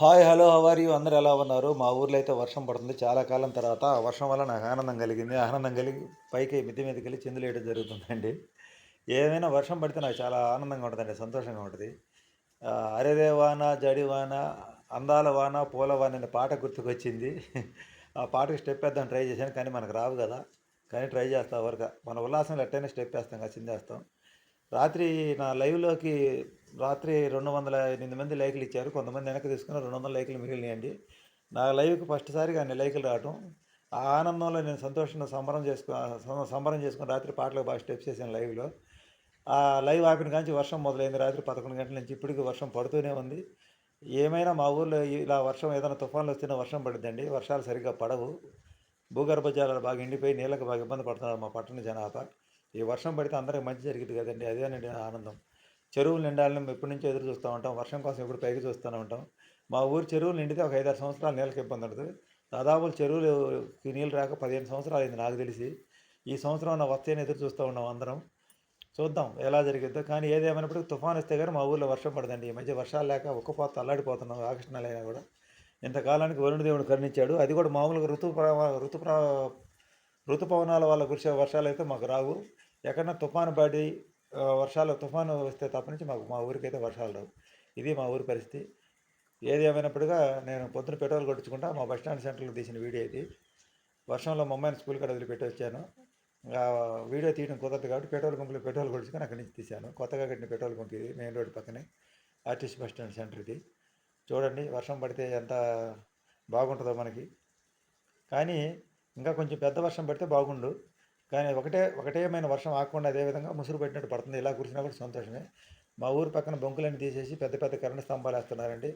Hi hello హవారి అందరు ఎలా ఉన్నారు? మా ఊర్లో అయితే వర్షం పడుతుంది. చాలా కాలం తర్వాత ఆ వర్షం వల్ల నాకు ఆనందం కలిగింది. ఆనందం కలిగి పైకి మిద్ది మీదకి వెళ్ళి చిందులు వేయడం జరుగుతుందండి. ఏమైనా వర్షం పడితే నాకు చాలా ఆనందంగా ఉంటుందండి సంతోషంగా ఉంటుంది. అరెరే వాన జడి వాన అందాల వాన పూల వాన అనే పాట గుర్తుకొచ్చింది. ఆ పాటకి స్టెప్ వేద్దాం ట్రై చేశాను కానీ మనకు రావు కదా. కానీ ట్రై చేస్తాం వరకు మన ఉల్లాసంలో ఎట్టైనా స్టెప్ వేస్తాం కదా చిందేస్తాం రాత్రి నా లైవ్లోకి రాత్రి రెండు వందల ఎనిమిది మంది లైకులు ఇచ్చారు. కొంతమంది వెనక్కి తీసుకుని రెండు వందల లైకులు మిగిలినాయండి. నా లైవ్కి ఫస్ట్ సారిగా అన్ని లైకులు రావటం. ఆ ఆనందంలో నేను సంతోషంగా సంబరం చేసుకో సంబరం చేసుకుని రాత్రి పాటలకు బాగా స్టెప్స్ చేశాను లైవ్లో. ఆ లైవ్ ఆపిన కాంచి వర్షం మొదలైంది. రాత్రి పదకొండు గంటల నుంచి ఇప్పటికి వర్షం పడుతూనే ఉంది. ఏమైనా మా ఊర్లో ఇలా వర్షం ఏదైనా తుఫాన్లు వస్తేనే వర్షం పడుద్దండి. వర్షాలు సరిగ్గా పడవు. భూగర్భ జలాలు బాగా ఎండిపోయి నీళ్ళకి బాగా ఇబ్బంది పడుతున్నారు మా పట్టణ జనాభా. ఈ వర్షం పడితే అందరికి మంచి జరిగింది కదండి. అదేనండి నా ఆనందం. చెరువులు నిండాలని ఎప్పటి నుంచో ఎదురు చూస్తూ ఉంటాం. వర్షం కోసం ఎప్పుడు పైకి చూస్తూనే ఉంటాం. మా ఊరు చెరువులు నిండితే ఒక ఐదారు సంవత్సరాలు నీళ్ళకి ఇబ్బంది ఉంటుంది దాదాపు చెరువులకి నీళ్ళు రాక పదిహేను సంవత్సరాలు అయింది నాకు తెలిసి. ఈ సంవత్సరం నా వస్తేనే ఎదురు చూస్తూ ఉన్నాం అందరం. చూద్దాం ఎలా జరిగిద్దో. కానీ ఏదేమైనప్పటికీ తుఫాన్ వస్తే కానీ మా ఊర్లో వర్షం పడదండి. ఈ మధ్య వర్షాలు లేక ఒక్కపోత అల్లాడిపోతున్నాం ఆగస్టు కూడా. ఇంతకాలానికి వరుణ దేవుడు కరుణించాడు. అది కూడా మామూలుగా ఋతు ఋతు ఋతుపవనాల వల్ల కురిసే వర్షాలు అయితే మాకు రావు. ఎక్కడన్నా తుఫాను పడి వర్షాలు తుఫాను వస్తే తప్ప నుంచి మాకు మా ఊరికైతే వర్షాలు రావు. ఇది మా ఊరి పరిస్థితి. ఏది ఏమైనప్పటిగా నేను పొద్దున పెట్రోల్ కొట్టించుకుంటా మా బస్ స్టాండ్ సెంటర్లో తీసిన వీడియో ఇది. వర్షంలో మమ్మల్ని స్కూల్ కాడ వదిలిపెట్టి వచ్చాను. వీడియో తీయడం కుదరదు కాబట్టి పెట్రోల్ పంపులో పెట్రోల్ కొట్టించుకొని అక్కడి నుంచి తీశాను. కొత్తగా కట్టిన పెట్రోల్ పంప్ ఇది మెయిన్ రోడ్ పక్కనే. ఆర్టీసీ బస్ స్టాండ్ సెంటర్ ఇది. చూడండి వర్షం పడితే ఎంత బాగుంటుందో మనకి. కానీ ఇంకా కొంచెం పెద్ద వర్షం పడితే బాగుండు. కానీ ఒకటే ఒకటేమైన వర్షం ఆకుండా అదేవిధంగా ముసురు పెట్టినట్టు పడుతుంది. ఇలా కురిసినా కూడా సంతోషమే. మా ఊరు పక్కన బొంకులన్నీ తీసేసి పెద్ద పెద్ద కరెంటు స్తంభాలు వేస్తున్నారండి.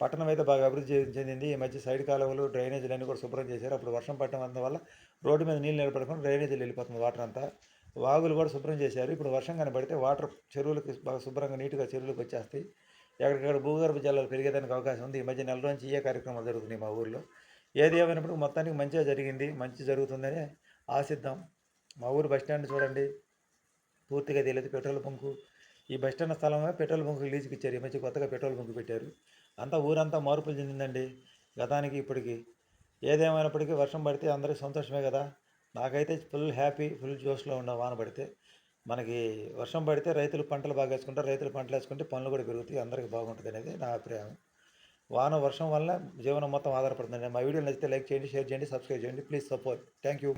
పట్టణం అయితే బాగా అభివృద్ధి చెందింది. ఈ మధ్య సైడ్ కాలువలు డ్రైనేజీలు అన్నీ కూడా శుభ్రం చేశారు. అప్పుడు వర్షం పట్టడం వల్ల రోడ్డు మీద నీళ్ళు నిలబడకుండా డ్రైనేజీలు వెళ్ళిపోతుంది వాటర్ అంతా. వాగులు కూడా శుభ్రం చేశారు. ఇప్పుడు వర్షం కానీ పడితే వాటర్ చెరువులకు బాగా శుభ్రంగా నీట్గా చెరువులకు వచ్చేస్తాయి. ఎక్కడికక్కడ భూగర్భ జలాలు పెరిగేదానికి అవకాశం ఉంది. ఈ మధ్య నెల నుంచి ఇయే కార్యక్రమాలు జరుగుతున్నాయి మా ఊర్లో. ఏది ఏమైనప్పుడు మొత్తానికి మంచిగా జరిగింది. మంచి జరుగుతుందని ఆశిద్దాం. మా ఊరు బస్ చూడండి. పూర్తిగా తెలియదు. Petrol bunk. ఈ బస్ స్టాండ్ స్థలమే పెట్రోల్ బంకు లీజుకి ఇచ్చారు. ఈ మధ్య కొత్తగా పెట్రోల్ బంకు పెట్టారు. అంతా ఊరంతా మార్పులు చెందిందండి. గతానికి ఇప్పటికి. ఏదేమైనప్పటికీ వర్షం పడితే అందరికీ సంతోషమే కదా. నాకైతే ఫుల్ హ్యాపీ ఫుల్ జోష్లో ఉన్న వాన పడితే. మనకి వర్షం పడితే రైతులు పంటలు బాగా వేసుకుంటారు. రైతులు పంటలు వేసుకుంటే పనులు కూడా పెరుగుతాయి. అందరికీ బాగుంటుంది అనేది నా అభిప్రాయం. వాన వర్షం వల్ల జీవనం మొత్తం ఆధారపడుతుంది మా వీడియో నచ్చితే లైక్ చేయండి షేర్ చేయండి సబ్స్క్రైబ్ చేయండి. Please support. Thank you.